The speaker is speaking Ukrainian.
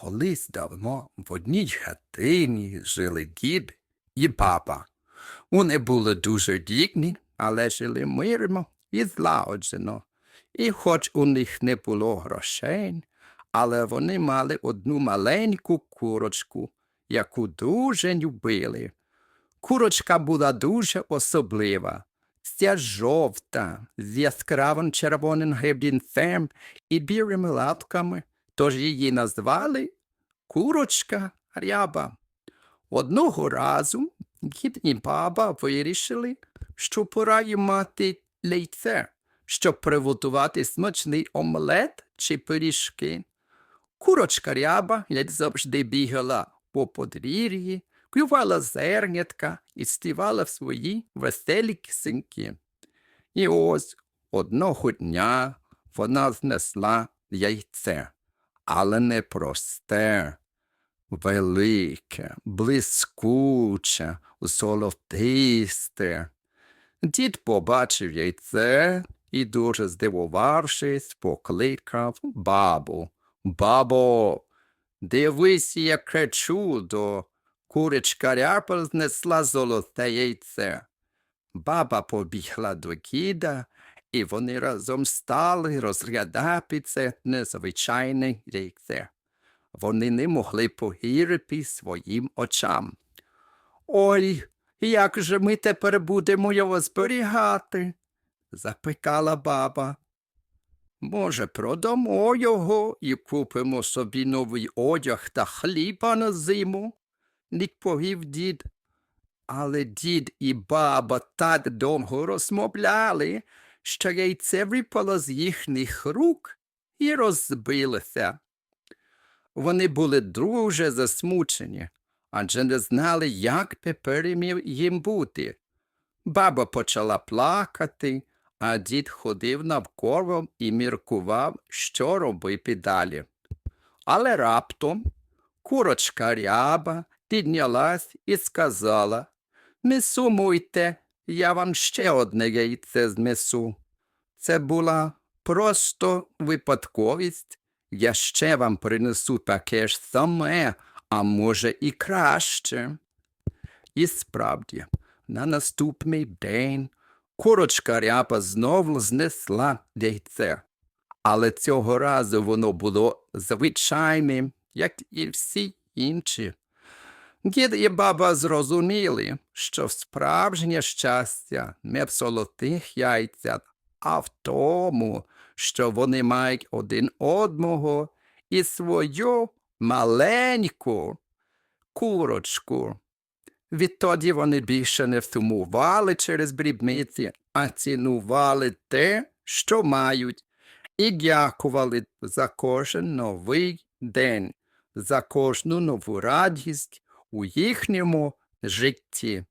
Колись давно в одній хатині жили дід і баба. Вони були дуже дікні, але жили мирно і злагоджено. І хоч у них не було грошей, але вони мали одну маленьку курочку, яку дуже любили. Курочка була дуже особлива. Вся жовта, з яскравим червоним гребінцем і білими лапками, тож її назвали Курочка Ряба. Одного разу дід і баба вирішили, що пора їм мати лейце, щоб приготувати смачний омлет чи пиріжки. Курочка ряба, як завжди бігала по подвір'ї, клювала зернятка і співала в свої веселі кисеньки. І ось одного дня вона знесла яйце, але не просте, велике, блискуче, золотисте. Дід побачив яйце і, дуже здивувавшись, покликав бабу. Бабо, дивись, яке чудо. Курочка ряпа знесла золоте яйце. Баба побігла до діда, і вони разом стали розглядати це незвичайне яйце. Вони не могли повірити своїм очам. Ой, як же ми тепер будемо його зберігати? запикала баба. Може, продамо його і купимо собі новий одяг та хліба на зиму, відповів дід. Але дід і баба так довго розмовляли, що яйце випало з їхніх рук і розбилося. Вони були дуже засмучені, адже не знали, як тепер їм- бути. Баба почала плакати, а дід ходив навколо і міркував, що робити далі. Але раптом курочка ряба піднялась і сказала Не сумуйте, я вам ще одне яйце знесу. Це була просто випадковість. Я ще вам принесу таке ж саме, а може і краще. І справді, на наступний день курочка ряпа знову знесла яйце. Але цього разу воно було звичайним, як і всі інші. Дід і баба зрозуміли, що справжнє щастя не в золотих яйцях, а в тому, що вони мають один одного і свою маленьку курочку. Відтоді вони більше не сумували через дрібниці, а цінували те, що мають, і дякували за кожен новий день, за кожну нову радість у їхньому житті.